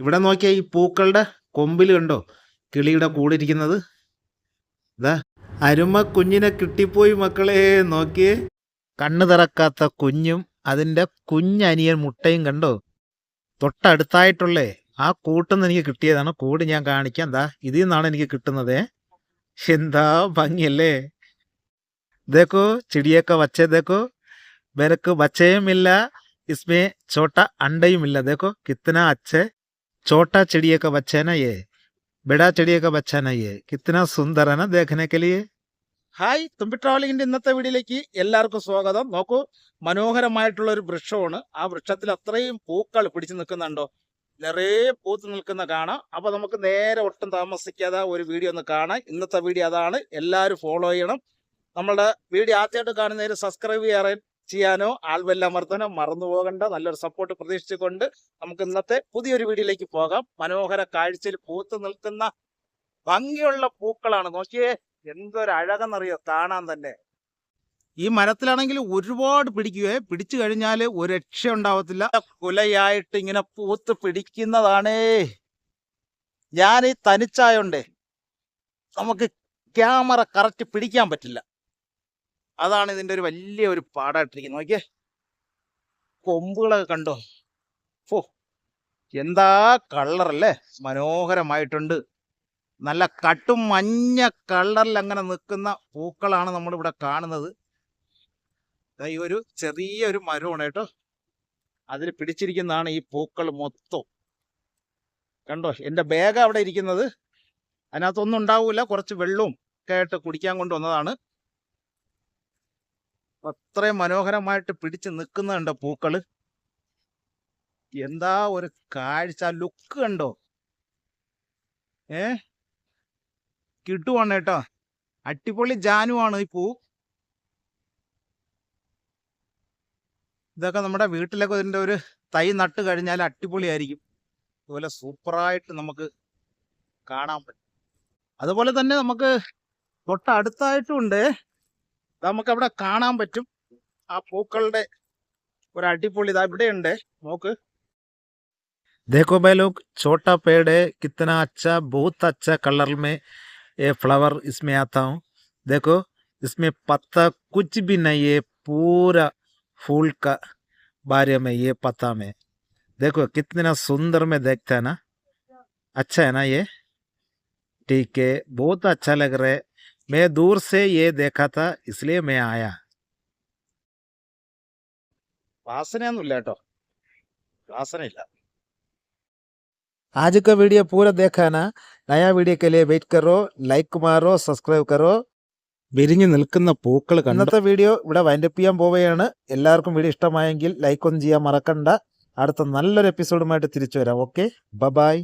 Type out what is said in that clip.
ഇവിടെ നോക്കിയാൽ ഈ പൂക്കളുടെ കൊമ്പിൽ കണ്ടോ കിളിയുടെ കൂടിരിക്കുന്നത് ഇതാ അരുമ കുഞ്ഞിനെ കിട്ടിപ്പോയി മക്കളെ നോക്കിയേ കണ്ണു തുറക്കാത്ത കുഞ്ഞും അതിൻ്റെ കുഞ്ഞനിയൻ മുട്ടയും കണ്ടോ തൊട്ടടുത്തായിട്ടുള്ളേ ആ കൂട്ടുന്ന് എനിക്ക് കിട്ടിയതാണ് കൂട് ഞാൻ കാണിക്കാം എന്താ ഇതിൽ നിന്നാണ് എനിക്ക് കിട്ടുന്നത് എന്താ ഭംഗിയല്ലേ देखो चिड़िया का बच्चे देखो मेरे को बच्चे मिला इसमें छोटा अंडा ही मिला देखो कितना अच्छे छोटा चिड़िया का बच्चा है ना ये बड़ा चिड़िया का बच्चा ना ये कितना सुंदर है ना देखने के लिए ഹായ് തുമ്പി ട്രാവലിംഗിന്റെ ഇന്നത്തെ വീഡിയോയിലേക്ക് എല്ലാവർക്കും സ്വാഗതം നോക്കൂ മനോഹരമായിട്ടുള്ള ഒരു വൃക്ഷമാണ് ആ വൃക്ഷത്തിൽ അത്രയും പൂക്കൾ പിടിച്ചു നിൽക്കുന്നുണ്ടോ നിറയെ പൂത്ത് നിൽക്കുന്ന കാണാം അപ്പൊ നമുക്ക് നേരെ ഒട്ടും താമസിക്കാതെ ഒരു വീഡിയോ ഒന്ന് കാണാം ഇന്നത്തെ വീഡിയോ അതാണ് എല്ലാവരും ഫോളോ ചെയ്യണം നമ്മളുടെ വീഡിയോ ആദ്യമായിട്ട് കാണുന്നതിന് സബ്സ്ക്രൈബ് ചെയ്യാൻ ചെയ്യാനോ ആൾവെല്ലാം അമർത്താനോ മറന്നു പോകണ്ട. നല്ലൊരു സപ്പോർട്ട് പ്രതീക്ഷിച്ചുകൊണ്ട് നമുക്ക് ഇന്നത്തെ പുതിയൊരു വീഡിയോയിലേക്ക് പോകാം. മനോഹര കാഴ്ചയിൽ പൂത്ത് നിൽക്കുന്ന ഭംഗിയുള്ള പൂക്കളാണ്. നോക്കിയേ എന്തൊരു അഴകെന്നറിയോ? കാണാൻ തന്നെ. ഈ മരത്തിലാണെങ്കിൽ ഒരുപാട് പിടിക്കുവേ. പിടിച്ചു കഴിഞ്ഞാൽ ഒരു രക്ഷ ഉണ്ടാവത്തില്ല. കുലയായിട്ട് ഇങ്ങനെ പൂത്ത് പിടിക്കുന്നതാണേ. ഞാൻ ഈ തനിച്ചായോണ്ടേ നമുക്ക് ക്യാമറ കറക്റ്റ് പിടിക്കാൻ പറ്റില്ല. അതാണ് ഇതിന്റെ ഒരു വലിയ ഒരു പാടായിട്ടിരിക്കുന്നത്. നോക്കിയേ. കൊമ്പുകളൊക്കെ കണ്ടോ? ഫോ എന്താ കളറല്ലേ മനോഹരമായിട്ടുണ്ട്. നല്ല കട്ടും മഞ്ഞ കളറിൽ അങ്ങനെ നിൽക്കുന്ന പൂക്കളാണ് നമ്മളിവിടെ കാണുന്നത്. ഈ ഒരു ചെറിയ ഒരു മരമാണ് കേട്ടോ. അതിൽ പിടിച്ചിരിക്കുന്നതാണ് ഈ പൂക്കൾ മൊത്തം. കണ്ടോ? എന്റെ ബാഗ് അവിടെ ഇരിക്കുന്നത്. അതിനകത്തൊന്നും ഉണ്ടാവില്ല കുറച്ച് വെള്ളവും ഒക്കെ ആയിട്ട് കുടിക്കാൻ കൊണ്ടുവന്നതാണ് അത്രയും മനോഹരമായിട്ട് പിടിച്ച് നിൽക്കുന്നുണ്ട് പൂക്കൾ. എന്താ ഒരു കാഴ്ച ലുക്ക് കണ്ടോ? ഏ? കിട്ടുവാണ് കേട്ടോ. അടിപൊളി ജാനുവാണ് ഈ പൂ. ഇതൊക്കെ നമ്മുടെ വീട്ടിലൊക്കെ ഇതിന്റെ ഒരു തൈ നട്ട് കഴിഞ്ഞാൽ അടിപൊളിയായിരിക്കും. അതുപോലെ സൂപ്പറായിട്ട് നമുക്ക് കാണാൻ പറ്റും. അതുപോലെ തന്നെ നമുക്ക് തൊട്ടടുത്തായിട്ടും ഉണ്ട്. നമുക്ക് അവിടെ കാണാൻ പറ്റും ആ പൂക്കളുടെ ഒരു അടിപൊളി ഇതാ ഇവിടെ ഉണ്ട് നോക്ക് देखो भाई लोग छोटा पेड़ है कितना अच्छा बहुत अच्छा कलर में ये फ्लावर इसमें आता हूँ देखो इसमें पत्ता कुछ भी नहीं है पूरा फूल का बारे में ये पत्ता में देखो कितना सुंदर में देखता है ना अच्छा है ना ये ठीक है बहुत अच्छा लग रहा है मैं दूर से ये देखा था इसलिए मैं आया വാസനയൊന്നുമില്ല കേട്ടോ വാസനയില്ല आज का वीडियो पूरा देखा ना नया वीडियो के लिए वेट करो ലൈക്ക് മാറോ സബ്സ്ക്രൈബ് കറോ വിരിഞ്ഞു നിൽക്കുന്ന പൂക്കൾ ഇന്നത്തെ വീഡിയോ ഇവിടെ വൈൻഡപ്പ് ചെയ്യാൻ പോവുകയാണ് എല്ലാവർക്കും വീഡിയോ ഇഷ്ടമായെങ്കിൽ ലൈക്ക് ഒന്നും ചെയ്യാൻ മറക്കണ്ട അടുത്ത നല്ലൊരു എപ്പിസോഡുമായിട്ട് തിരിച്ചു വരാം ഓക്കെ ബൈ